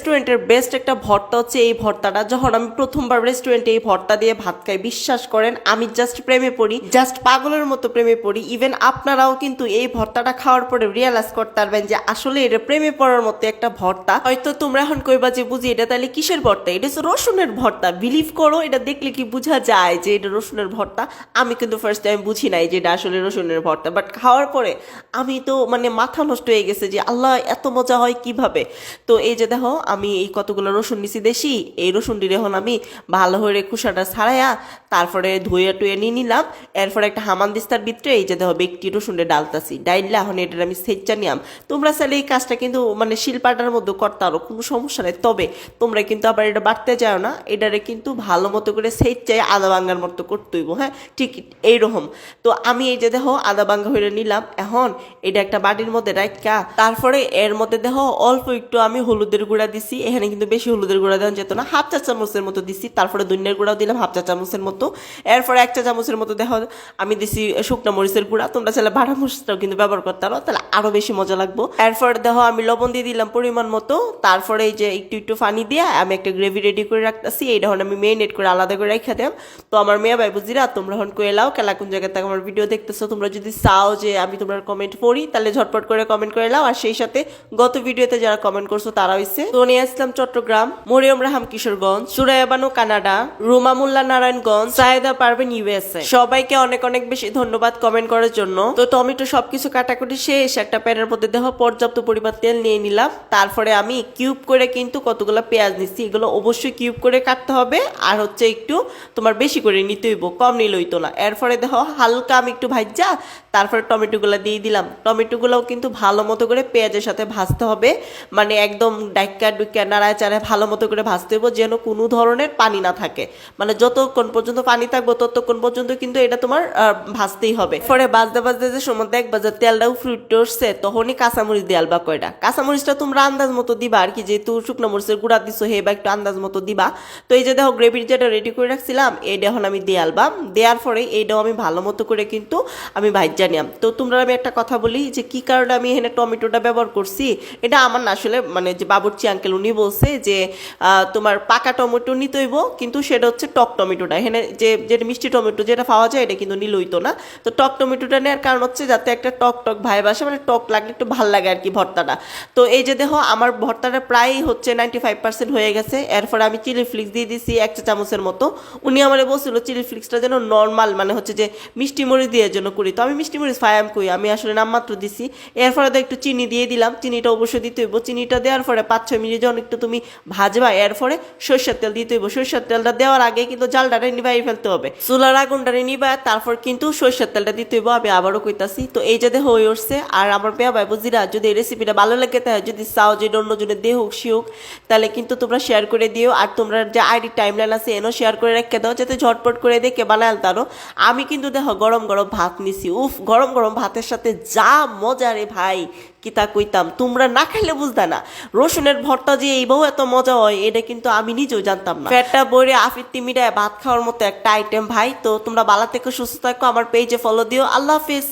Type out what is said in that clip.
রেস্টুরেন্টের বেস্ট একটা ভর্তা হচ্ছে এই ভর্তাটা। যখন আমি প্রথমবার রেস্টুরেন্টে এই ভর্তা দিয়ে ভাত খাই, বিশ্বাস করেন, আমি জাস্ট প্রেমে পড়ি জাস্ট পাগলের মতো প্রেমে পড়ি। ইভেন আপনারাও কিন্তু এই ভর্তাটা খাওয়ার পরে রিয়েলাইজ করতে পারবেন যে আসলে এটা প্রেমে পড়ার মতো একটা ভর্তা। হয়তো তোমরা এখন কইবা যে, বুঝি এটা তাহলে কিসের ভর্তা? এটা হচ্ছে রসুনের ভর্তা। বিলিভ করো, এটা দেখলে কি বোঝা যায় যে এটা রসুনের ভর্তা। আমি কিন্তু ফার্স্ট টাইম বুঝি নাই যে এটা আসলে রসুনের ভর্তা। বাট খাওয়ার পরে আমি তো মানে মাথা নষ্ট হয়ে গেছে যে, আল্লাহ, এত মজা হয় কীভাবে? তো এই যে দেখো আমি এই কতগুলো রসুন নিছি দেশি, এই রসুনটির এখন আমি ভালো করে কুসাটা ছাড়াইয়া তারপরে ধুয়ে টুয়ে নিয়ে নিলাম। এরপরে একটা হামান দিস্তার ভিতরে এই যে দেখো ব্যক্তি রসুনটা ডালতাছি। ডাইলে এখন এটার আমি সেচ্চা নিয়াম। তোমরা চাইলে এই কাজটা কিন্তু মানে শিলপাটার মধ্যে করতে আরও কোনো সমস্যা নেই। তবে তোমরা কিন্তু আবার এটা বাড়তে যাও না, এটারে কিন্তু ভালো মতো করে সেচ্চাই আদা ভাঙ্গার মতো করতে হইব হ্যাঁ? ঠিক এইরকম। তো আমি এই যে দেখো আদা ভাঙ্গা হয়ে নিলাম, এখন এটা একটা বাটির মধ্যে রাখা তারপরে এর মধ্যে দেখো অল্প একটু আমি হলুদের গুঁড়া দিছি এখানে কিন্তু বেশি হলুদের গুঁড়া দেওয়া যেত না। হাফ চা চামচের মতো দিছি, তারপরে দুনিয়ার গুঁড়াও দিলাম, হাফ চা চামচের মতো। এরপরে এক চা চামচের মতো দেখো, আমি দিছি শুকনো মরিচের গুঁড়া। তোমরা চাইলে বাটা মরিচটাও কিন্তু ব্যবহার করতে পারো, তাহলে আরও বেশি মজা লাগবো। এরপর দেখো, আমি লবণ দিয়ে দিলাম পরিমাণ মতো। তারপরে এই যে একটু একটু পানি দিয়ে আমি একটা গ্রেভি রেডি করে রাখতেছি। এই যখন আমি মেরিনেট করে আলাদা করে রেখে দিলাম। তো আমার মেয়ে ভাই বুঝিরা তোমরা এখন কয়ে লাও, কেলা কোন জায়গা থেকে আমার ভিডিও দেখতেছো। তোমরা যদি চাও যে আমি তোমার কমেন্ট পড়ি, তাহলে ঝটপট করে কমেন্ট করে লাও। আর সেই সাথে গত ভিডিওতে যারা কমেন্ট করছ তারা হইছে সোনিয়া ইসলাম চট্টগ্রাম, মরিয়ম রাহাম কিশোরগঞ্জ সুরাইয়া বানু কানাডা, রুমা মোল্লা নারায়ণগঞ্জ, সায়েদা পারবেন ইউএসএ। সবাইকে অনেক অনেক বেশি ধন্যবাদ কমেন্ট করার জন্য। তো টমেটো সবকিছু কাটাকুটি শেষ, একটা প্যানের মধ্যে দেখো পর্যাপ্ত পরিমাণ তেল নিয়ে নিলাম। তারপরে আমি কিউব করে কিন্তু কতগুলো পেঁয়াজ নিচ্ছি, এগুলো অবশ্যই কিউব করে কাটতে হবে। আর হচ্ছে একটু তোমার বেশি করে নিতে হইব, কম নিলে হইতো না। এরপরে দেখো হালকা আমি একটু ভাজা, তারপরে টমেটোগুলো দিয়ে দিলাম। টমেটোগুলোও কিন্তু ভালো মতো করে পেঁয়াজের সাথে ভাজতে হবে। মানে একদম ডাইকা ডুইকা নাড়ায় চাড়ায় ভালো মতো করে ভাজতে হইব, যেন কোনো ধরনের পানি না থাকে। মানে যতক্ষণ পর্যন্ত পানি থাকব, ততক্ষণ পর্যন্ত কিন্তু এটা তোমার ভাজতেই হবে। পরে বাজতে বাজতে যে সময় দেখবা যে তেলটা ফ্রুট উঠছে, তখনই কাঁচামরিচ দিয়ে আলবা কয়টা। কাঁচামরিচটা তোমরা আন্দাজ মতো দিবা, আর কি যেহেতু শুকনো মরিচের গুঁড়া দিছো, হে বা একটু আন্দাজ মতো দিবা। তো এই যে দেখো গ্রেভির যেটা রেডি করে রাখছিলাম, এইটা এখন আমি দিয়ে আলবাম দেওয়ার পরে এইটাও আমি ভালো মতো করে কিন্তু আমি ভাইজা নিলাম। তো তোমরা আমি একটা কথা বলি যে, কি কারণে আমি এখানে টমেটোটা ব্যবহার করছি? এটা আমার না আসলে মানে যে বাবুর্চি আঙ্কেল উনি বলছে যে তোমার পাকা টমেটো নিতে হইব কিন্তু সেটা হচ্ছে টক টমেটোটা এখানে যে যেটা মিষ্টি টমেটো যেটা পাওয়া যায়, এটা কিন্তু নিলে হইতো না। তো টক টমেটোটা নেওয়ার কারণ হচ্ছে যাতে একটা টক টক ভাই আসে মানে টক লাগলে একটু ভালো লাগে আর কি ভর্তাটা। তো এই যে দেখো, আমার ভর্তাটা প্রায় হচ্ছে নাইনটি ফাইভ পার্সেন্ট হয়ে গেছে। এরপরে আমি চিলি ফ্লিক্স দিয়ে দিছি এক চা চামচের মতো। উনি আমার বলছিল, চিলি ফ্লিক্সটা যেন নর্মাল মানে হচ্ছে যে মিষ্টি মরিচ দিয়ে জন্য করি। তো আমি মিষ্টি মরিচ ফায়াম করি আমি আসলে নামমাত্র দিছি। এরপরে তো একটু চিনি দিয়ে দিলাম। চিনিটা অবশ্যই দিতে হইব। চিনিটা দেওয়ার পরে পাঁচ ছয় মিনিট যখন একটু তুমি ভাজবা, এরপরে সরষের তেল দিতে হইব সরষের তেলটা দেওয়ার আগে কিন্তু জালটারে নিভাই ফেলতে হবে। চুলার আগুনটারে নিবা, তারপর কিন্তু সরষের তেলটা দিতে হইব আমি আবারও কইতাছি। তো এই যাতে হয়ে উঠছে, আর আমার পেয়া ভাই বুঝিরা, যদি এই রেসিপিটা ভালো লাগে, তাহলে যদি চাও যে অন্যজনের দেহ হোক, সে হোক, তাহলে কিন্তু তোমরা শেয়ার করে দিও। আর তোমরা যে আইডি টাইমলাইন আছে, এনও শেয়ার করে রেখে দাও, যাতে ঝটপট করে দেখে বানাল তারও আমি কিন্তু দেখো গরম গরম ভাত নিছি। উফ, গরম গরম ভাতের সাথে যা মজা রে ভাই। কিতা কইতাম, তোমরা না খাইলে বুঝতা না। রসুনের ভর্তা যে এইভাবে এত মজা হয়, এটা কিন্তু আমি নিজেও জানতাম না। পেটটা বইরে আফিত্তি মিটায় ভাত খাওয়ার মতো একটা আইটেম ভাই। তো তোমরা বালা থেকে সুস্থ থাকো, আমার পেজে ফলো দিও। আল্লাহ হাফিজ।